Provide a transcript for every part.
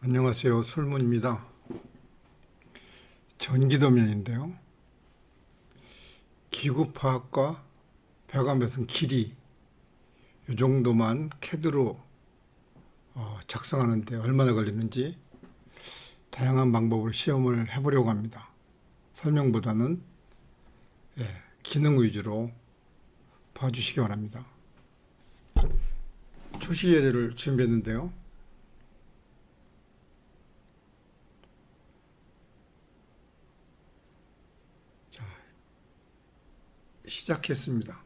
안녕하세요. 술문입니다. 전기도면인데요. 기구파악과 배관배선 길이 이 정도만 캐드로 어, 작성하는데 얼마나 걸리는지 다양한 방법으로 시험을 해보려고 합니다. 설명보다는 예, 기능 위주로 봐주시기 바랍니다. 초식 예제를 준비했는데요. 시작했습니다.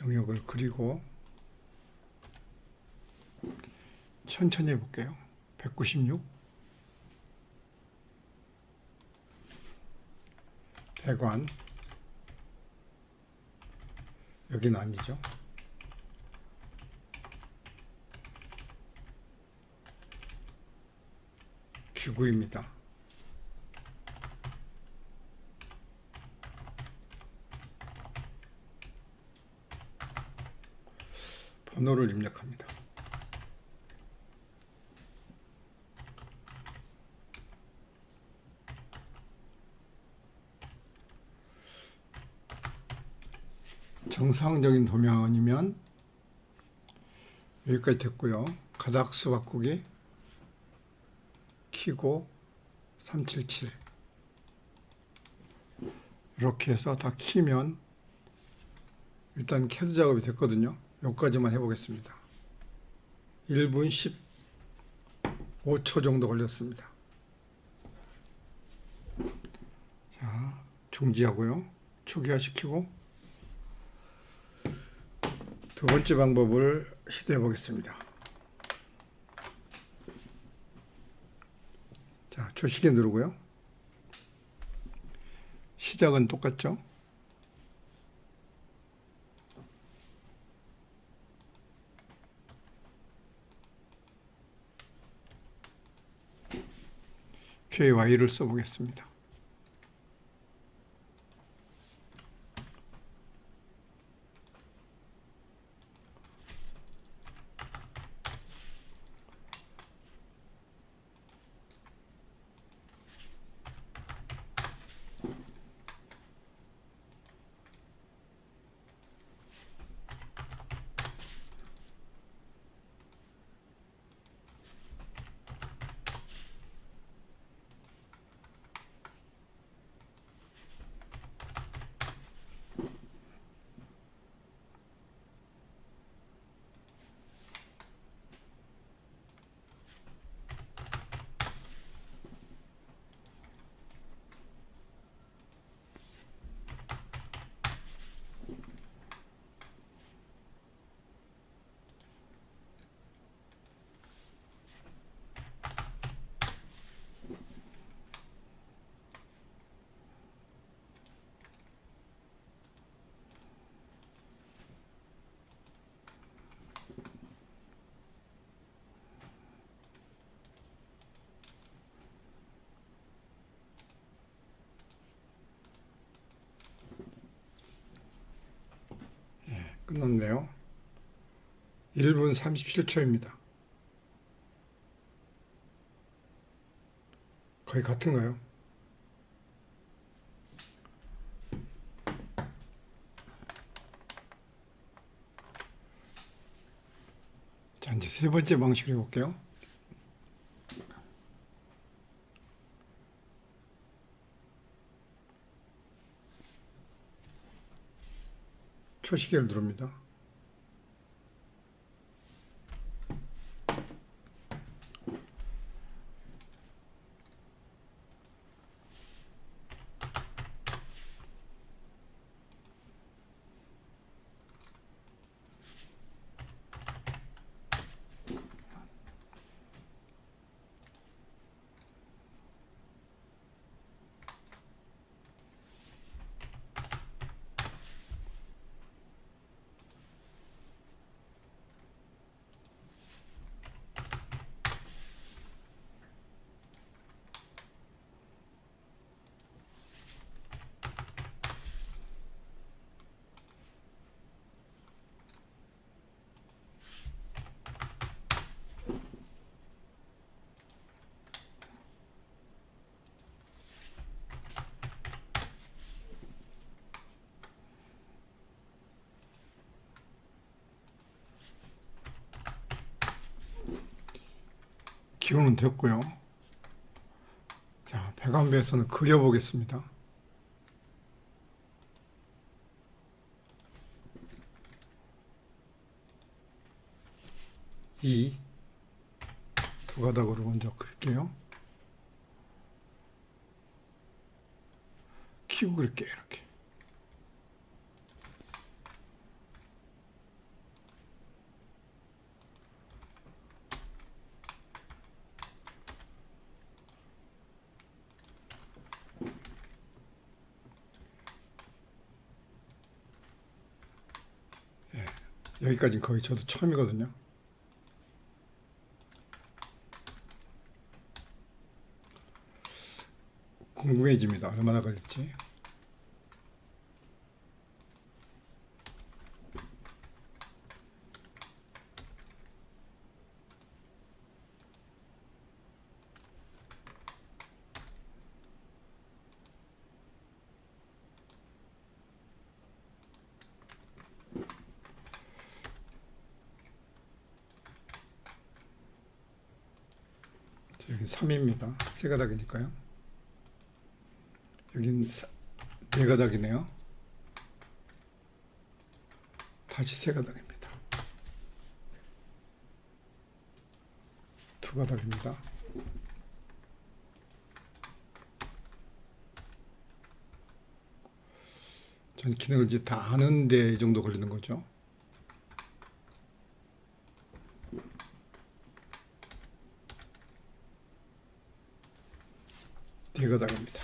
영역을 그리고 천천히 해볼게요. 196 배관 여기는 아니죠. 기구입니다. 번호를 입력합니다. 정상적인 도면이면 여기까지 됐고요. 가닥수 바꾸기 키고 377 이렇게 해서 다 키면 일단 캐드 작업이 됐거든요. 여기까지만 해보겠습니다. 1분 15초 정도 걸렸습니다. 자, 중지하고요. 초기화 시키고 두 번째 방법을 시도해 보겠습니다. 자, 초시계 누르고요. 시작은 똑같죠? KY를 써보겠습니다. 끝났네요. 1분 37초입니다. 거의 같은가요? 자, 이제 세 번째 방식으로 해볼게요. 초시계를 누릅니다. 기호는 됐고요. 자, 배관배에서는 그려보겠습니다. 이 두 가닥으로 먼저 그릴게요. 키고 그릴게요, 이렇게. 여기까지는 거의 저도 처음이거든요. 궁금해집니다. 얼마나 걸릴지. 자, 여기 3입니다. 세 가닥이니까요. 여긴 사- 네 가닥이네요. 다시 세 가닥입니다. 두 가닥입니다. 전 기능을 이제 다 아는데 이 정도 걸리는 거죠. 네 가닥입니다.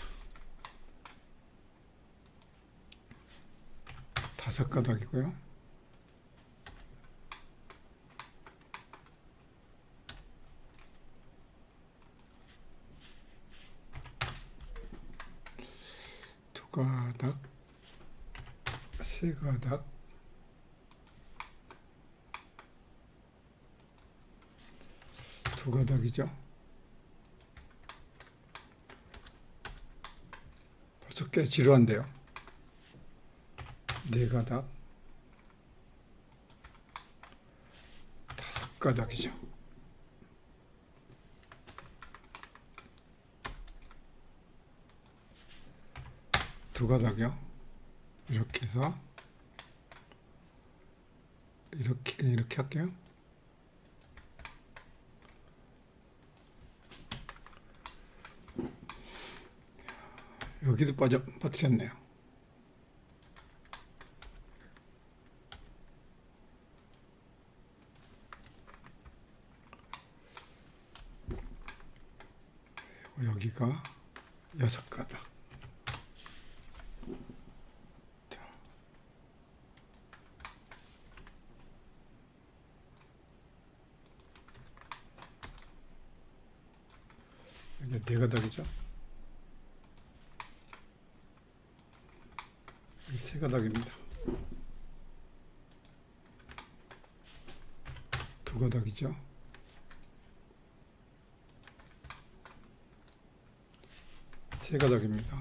다섯 가닥이고요. 두 가닥, 세 가닥, 두 가닥이죠. 벌써 꽤 지루한데요. 네 가닥, 다섯 가닥이죠. 두 가닥이요. 이렇게 해서 이렇게 그냥 이렇게 할게요. 여기도 빠져 빠뜨렸네요. 여기가 여섯 가닥. 자. 여기 네 가닥이죠. 세 가닥입니다. 두 가닥이죠. 세 가닥입니다.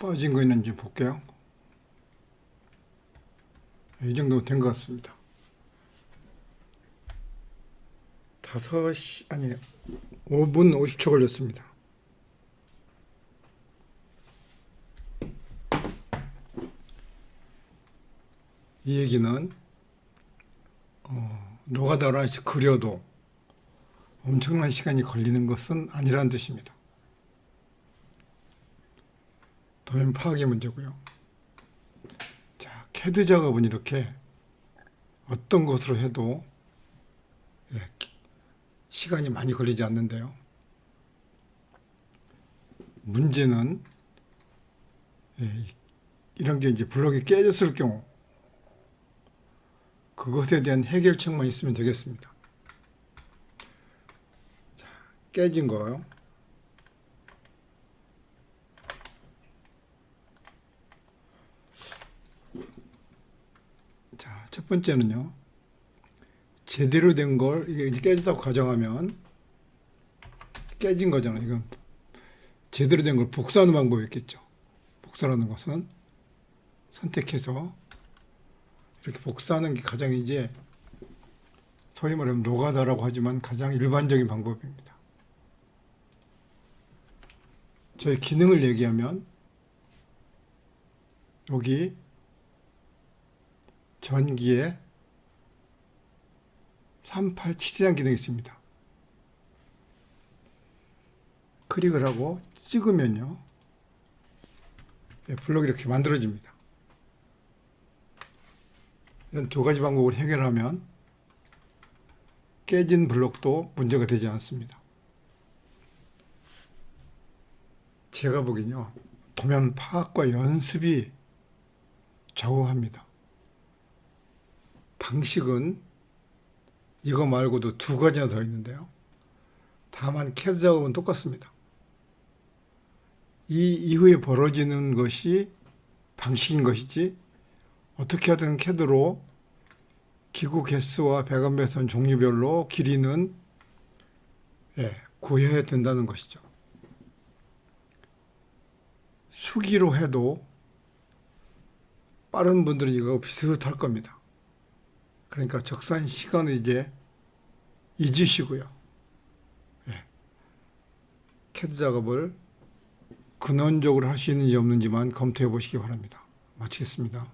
빠진 거 있는지 볼게요. 이 정도 된 것 같습니다. 다섯 시 아니 5분 50초 걸렸습니다. 이 얘기는 어, 하나씩 그려도 엄청난 시간이 걸리는 것은 아니라는 뜻입니다. 도면 파악의 문제고요. 자, 캐드 작업은 이렇게 어떤 것으로 해도 예, 기- 시간이 많이 걸리지 않는데요. 문제는 예, 이- 이런 게 이제 블록이 깨졌을 경우 그것에 대한 해결책만 있으면 되겠습니다. 자, 깨진 거요. 자, 첫 번째는요. 제대로 된 걸 이게 깨졌다고 가정하면 깨진 거잖아요. 이건 제대로 된 걸 복사하는 방법이 있겠죠. 복사라는 것은 선택해서 이렇게 복사하는 게 가장 이제 소위 말하면 노가다라고 하지만 가장 일반적인 방법입니다. 저희 기능을 얘기하면 여기 전기에 387이라는 기능이 있습니다. 클릭을 하고 찍으면요. 예, 블록이 이렇게 만들어집니다. 이런 두 가지 방법을 해결하면 깨진 블록도 문제가 되지 않습니다. 제가 보기엔요. 도면 파악과 연습이 좌우합니다. 방식은 이거 말고도 두 가지나 더 있는데요. 다만 캐드 작업은 똑같습니다. 이 이후에 벌어지는 것이 방식인 것이지 어떻게 하든 캐드로 기구 개수와 배관 배선 종류별로 길이는 예, 구해야 된다는 것이죠. 수기로 해도 빠른 분들은 이거 비슷할 겁니다. 그러니까 적산 시간을 이제 잊으시고요. 예. 캐드 작업을 근원적으로 할 수 있는지 없는지만 검토해 보시기 바랍니다. 마치겠습니다.